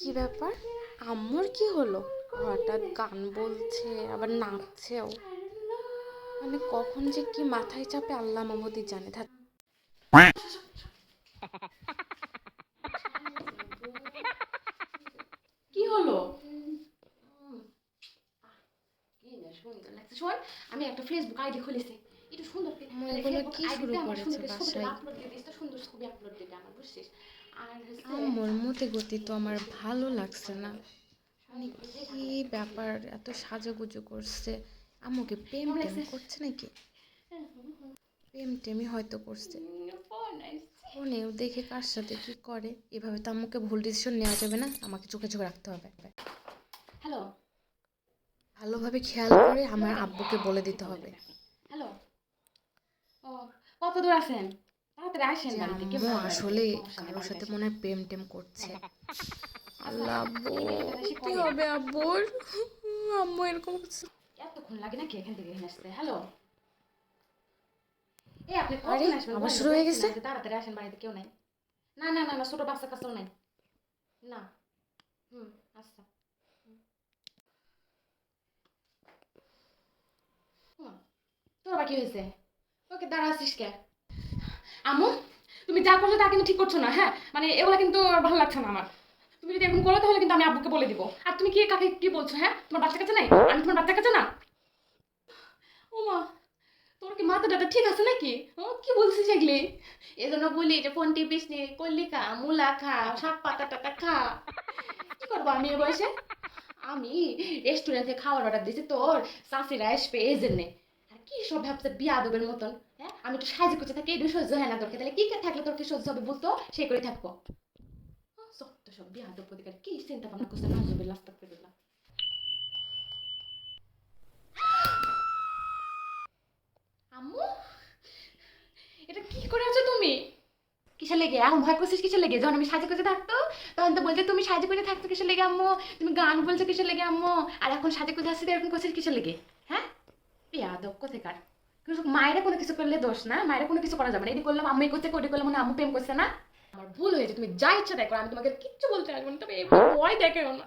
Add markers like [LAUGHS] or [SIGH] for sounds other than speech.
কি ব্যাপার? আম্মুর কি হলো? হঠাৎ গান বলছে আবার নাচছেও। মানে কখন যে কি মাথায় চাপে আল্লাহ মামদি জানে। থাক। কি হলো? শোন আমি একটা ফেসবুক আইডি খুলেছি। একটু সুন্দর কি শুরু করেছে সুন্দর বাসায়? সুন্দর ছবি আপলোড দিবি আমার বুঝছিস? আম্মুর মতে গতি তো আমার ভালো লাগছে না। মানে কি ব্যাপার এত সাজুগুজু করছে। আম্মুকে প্রেম টেম করছে নাকি? প্রেম টেমই হয়তো করছে। ফোন ফোনেও দেখে কার সাথে কি করে। এভাবে তো আম্মুকে ভুল ডিসিশন নেওয়া যাবে না। আমাকে চোখে চোখে রাখতে হবে হ্যালো ভালোভাবে খেয়াল করে আমার আব্বুকে বলে দিতে হবে। হ্যালো ও কত দূর আছেন? তাড়াতাড়ি আসেন বাড়িতে কেউ আসলে কারোর সাথে মনে হয় প্রেম টেম করছে। [LAUGHS] আল্লাহ আব্বু কি হবে আব্বুর? আম্মু এরকম। এতক্ষণ লাগে নাকি এখান থেকে এখানে আসতে? হ্যালো এই আপনি কখন আসবেন? আবার শুরু হয়ে গেছে? তাড়াতাড়ি আসেন বাড়িতে কেউ নাই। না না না না ছোট বাচ্চা কাছেও নাই। না। হুম আচ্ছা। তোর আবার কি হয়েছে? ওকে দাঁড়া আছিস কে? আমু তুমি যা করছ তা কিন্তু ঠিক করছ না হ্যাঁ? মানে এগুলো কিন্তু ভালো লাগছে না আমার। তুমি যদি এরকম করো তাহলে কিন্তু আমি আব্বুকে বলে দিব। আর তুমি কি কাকে কি বলছো হ্যাঁ? তোমার বাচ্চা কাছে নাই? আমি তোমার বাচ্চা কাছে না? ও মা তোর কি মাথা টাথা ঠিক আছে নাকি? ও কি বলছিস এগুলি? এজন্য বলি যে ফোন টিপিস নি করলি খা মূলা খা শাক পাতা টাতা খা। কি করব আমি এ বয়সে? আমি রেস্টুরেন্টে খাবার অর্ডার দিয়েছি তোর চাষিরা আসবে এই জন্যে। আর কি সব ভাবছে বিয়াদবের মতন। হ্যাঁ আমি তো সাহায্য করছি, তাকে এটা সহ্য হয় না তোর তাহলে কি থাকলে তোর কি সহ্য হবে বলতো? সেই করে থাকব। সত্য সব অধিকার কি চিন্তা ভাবনা করছে? না করে দিলাম আম্মু, এটা কি করে আছো তুমি? কিসের লেগে? এখন ভয় করছিস কিসের লেগে? যখন আমি সাহায্য করতে থাকতো, তখন তো বলতে তুমি সাহায্য করে থাকতো কিসের লেগে আম্মু? তুমি গান বলছো কিসের লেগে আম্মু? আর এখন সাহায্য করতে আসছি এরকম করছিস লেগে? হ্যাঁ? বেয়াদব কোথাকার। কিন্তু মায়েরা কোনো কিছু করলে দোষ না, মায়েরা কোনো কিছু করা যাবে না। এটি করলাম আমি করতে ওটি করলাম মানে আম্মু প্রেম করছে না। আমার ভুল হয়েছে, তুমি যা ইচ্ছা দেখো করো আমি তোমাকে কিচ্ছু বলতে পারব না। তবে এবার ভয় দেখে না।